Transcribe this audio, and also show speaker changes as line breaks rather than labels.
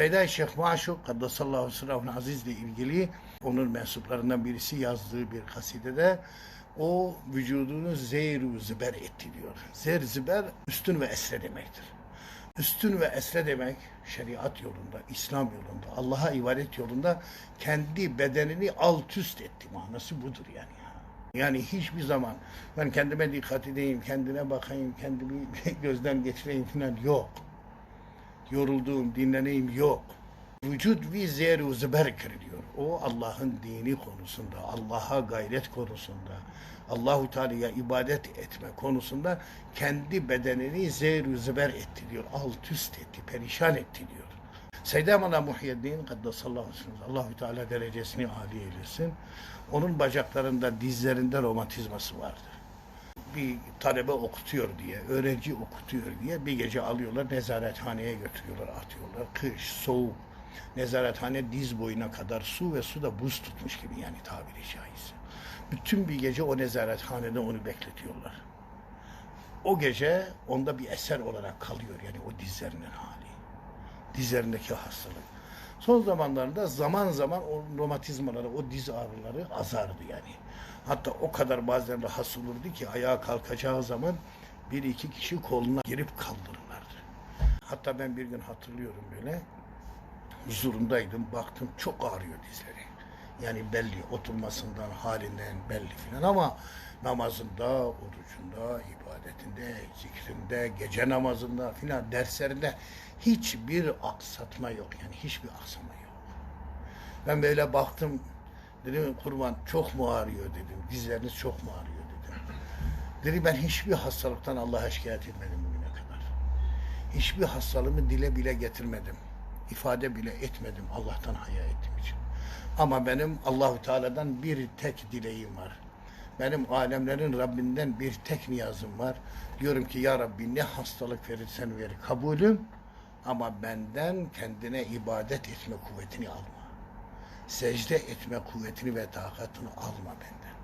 Seyyid Şeyh Maşuk Kaddesallahu sırrahun aziz ile ilgili onun mensuplarından birisi yazdığı bir kasidede o vücudunu zeyru züber etti diyor. Zer züber üstün ve esre demektir. Üstün ve esre demek şeriat yolunda, İslam yolunda, Allah'a ibadet yolunda kendi bedenini alt üst etti manası budur yani. Yani hiçbir zaman ben kendime dikkat edeyim, kendine bakayım, kendimi gözden geçireyim falan yok. Yorulduğum, dinleneyim yok. Vücut vi zeru züber kirliyor. O Allah'ın dini konusunda, Allah'a gayret konusunda, Allahu Teala'ya ibadet etme konusunda kendi bedenini zeru züber etti diyor. Alt üst etti, perişan etti diyor. Seyyid Amala Muhyiddin Kaddesallahu aleyhi Allahu Teala derecesini âli eylesin. Onun bacaklarında, dizlerinde romatizması vardır bir talebe okutuyor diye, öğrenci okutuyor diye bir gece alıyorlar, nezarethaneye götürüyorlar, atıyorlar. Kış, soğuk, nezarethane diz boyuna kadar su ve su da buz tutmuş gibi yani tabiri caizse. Bütün bir gece o nezarethanede onu bekletiyorlar. O gece onda bir eser olarak kalıyor yani o dizlerinin hali. Dizlerindeki hastalık. Son zamanlarda zaman zaman o romatizmaları, o diz ağrıları azardı yani. Hatta o kadar bazen rahatsız olurdu ki ayağa kalkacağı zaman bir iki kişi koluna girip kaldırırlardı. Hatta ben bir gün hatırlıyorum böyle huzurundaydım baktım çok ağrıyor dizleri. Yani belli oturmasından halinden belli filan ama namazında, orucunda, ibadetinde, zikrinde, gece namazında filan derslerinde hiçbir aksatma yok yani hiçbir aksama yok. Ben böyle baktım dedim kurban çok mu ağrıyor dedim dizleriniz çok mu ağrıyor dedim. Dedi ben hiçbir hastalıktan Allah'a şikayet etmedim bugüne kadar. Hiçbir hastalığımı dile bile getirmedim. ifade bile etmedim Allah'tan haya ettiğim için. Ama benim Allahu Teala'dan bir tek dileğim var. Benim alemlerin Rabbinden bir tek niyazım var. Diyorum ki ya Rabbi ne hastalık verirsen ver kabulüm ama benden kendine ibadet etme kuvvetini alma. Secde etme kuvvetini ve takatını alma benden.